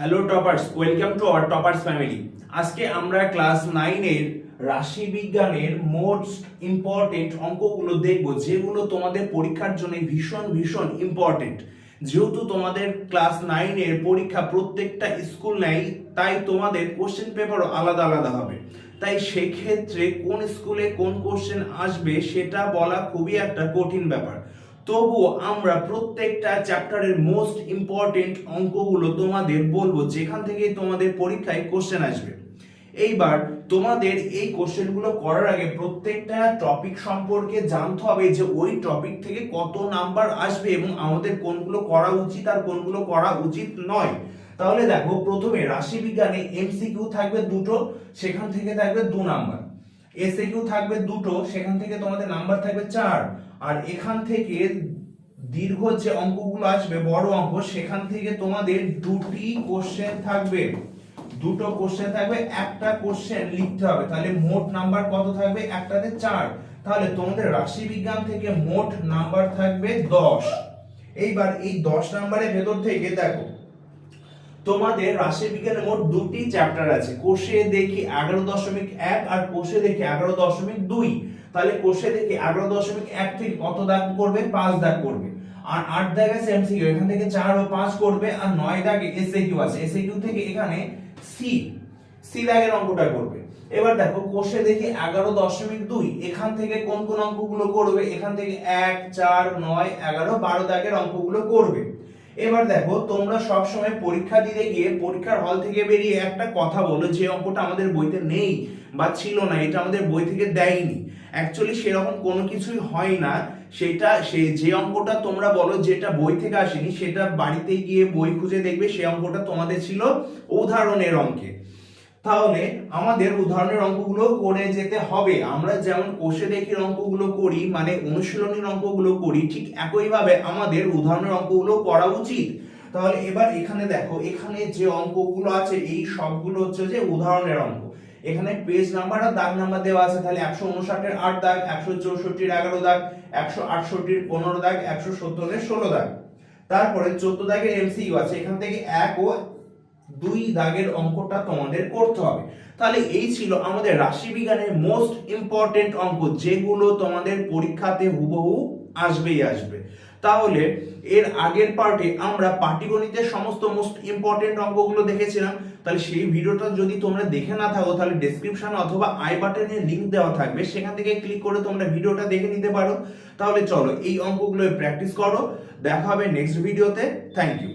Hello toppers welcome to our toppers family আজকে আমরা class নাইনের রাশি বিজ্ঞানের মোস্ট ইম্পর্টেন্ট অঙ্কগুলো দেখব, যেগুলো তোমাদের পরীক্ষার জন্য ভীষণ ভীষণ ইম্পর্টেন্ট যেহেতু তোমাদের ক্লাস নাইনের পরীক্ষা প্রত্যেকটা স্কুল নেয়, তাই তোমাদের কোশ্চেন পেপারও আলাদা আলাদা হবে। তাই সেক্ষেত্রে কোন স্কুলে কোন কোশ্চেন আসবে, সেটা বলা খুবই একটা কঠিন ব্যাপার। তবুও আমরা প্রত্যেকটা চ্যাপ্টারের মোস্ট ইম্পর্টেন্ট অঙ্কগুলো তোমাদের বলব, যেখান থেকে তোমাদের পরীক্ষায় কোশ্চেন আসবে। এইবার তোমাদের এই কোশ্চেনগুলো করার আগে প্রত্যেকটা টপিক সম্পর্কে জানতে হবে যে ওই টপিক থেকে কত নাম্বার আসবে এবং আমাদের কোনগুলো করা উচিত আর কোনগুলো করা উচিত নয়। তাহলে দেখো, প্রথমে রাশি বিজ্ঞানে এমসিকিউ থাকবে দুটো, সেখান থেকে থাকবে দু নাম্বার এসএ কিউ থাকবে দুটো, সেখান থেকে তোমাদের নাম্বার থাকবে চার। আর এখান থেকে দীর্ঘ যে অঙ্কগুলো আসবে, বড় অঙ্ক, সেখান থেকে তোমাদের দুটি কোশ্চেন থাকবে। দুটো কোশ্চেন থাকবে, একটা কোশ্চেন লিখতে হবে। তাহলে মোট নাম্বার কত থাকবে? একটাতে চার। তাহলে তোমাদের রাশি বিজ্ঞান থেকে মোট নাম্বার থাকবে দশ। এইবার এই দশ নাম্বারের ভেতর থেকে দেখো তোমাদের রাশি বিজ্ঞানের মোট দুটি চ্যাপ্টার আছে। কোষে দেখি এগারো দশমিক এক আর কোষে দেখি এগারো দশমিক দুই। তাহলে কোষে দেখি এগারো দশমিক এক থেকে কত দাগ করবে? পাঁচ দাগ করবে। আর আট দাগ আছে এমসিকিউ এখান থেকে চার ও পাঁচ করবে, আর নয় দাগে এসএ কিউ আছে। এসএ কিউ থেকে এখানে সি সি দাগের অঙ্কটা করবে। এবার দেখো, কোষে দেখি এগারো দশমিক দুই, এখান থেকে কোন কোন অঙ্কগুলো করবে? এখান থেকে এক, চার, নয়, এগারো, বারো দাগের অঙ্কগুলো করবে। এবার দেখো, তোমরা সব সময় পরীক্ষা দিতে গিয়ে পরীক্ষার হল থেকে বেরিয়ে একটা কথা বলো, যে অঙ্কটা আমাদের বইতে নেই বা ছিল না, এটা আমাদের বই থেকে দেয়নি। অ্যাকচুয়ালি সেরকম কোনো কিছুই হয় না। সেটা, সে যে অঙ্কটা তোমরা বলো, যেটা বই থেকে আসেনি, সেটা বাড়িতে গিয়ে বই খুঁজে দেখবে, সে অঙ্কটা তোমাদের ছিল উদাহরণের অঙ্কে। তাহলে আমাদের উদাহরণের অঙ্কগুলো করে যেতে হবে। আমরা যেমন কোষে দেখি অঙ্কগুলো করি মানে অনুশীলনীর অঙ্কগুলো করি, ঠিক একইভাবে আমাদের উদাহরণের অঙ্কগুলো করা উচিত। তাহলে এবার এখানে দেখো, এখানে যে অঙ্কগুলো আছে, এই সবগুলো হচ্ছে যে উদাহরণের অঙ্ক। এখানে পেজ নাম্বার আর দাগ নাম্বার দেওয়া আছে, তাহলে একশো উনষাটের আট দাগ, একশো চৌষট্টির এগারো দাগ, একশো আটষট্টির পনেরো দাগ, একশো সত্তরের ষোলো দাগ। তারপরে চোদ্দ দাগের এমসিইউ আছে, এখান থেকে এক ও দুই দাগের অঙ্কটা তোমাদের করতে হবে। তাহলে এই ছিল আমাদের রাশি বিজ্ঞানের মোস্ট ইম্পর্টেন্ট অঙ্ক, যেগুলো তোমাদের পরীক্ষাতে হুবহু আসবেই আসবে। তাহলে এর আগের পার্টে আমরা পাটিগণিতের সমস্ত মোস্ট ইম্পর্টেন্ট অঙ্কগুলো দেখেছিলাম। তাহলে সেই ভিডিওটা যদি তোমরা দেখে না থাকো, তাহলে ডেসক্রিপশন অথবা আই বাটনে লিঙ্ক দেওয়া থাকবে। সেখান থেকে ক্লিক করে তোমরা ভিডিওটা দেখে নিতে পারো। তাহলে চলো এই অঙ্কগুলো প্র্যাকটিস করো। দেখা হবে নেক্সট ভিডিওতে থ্যাংক ইউ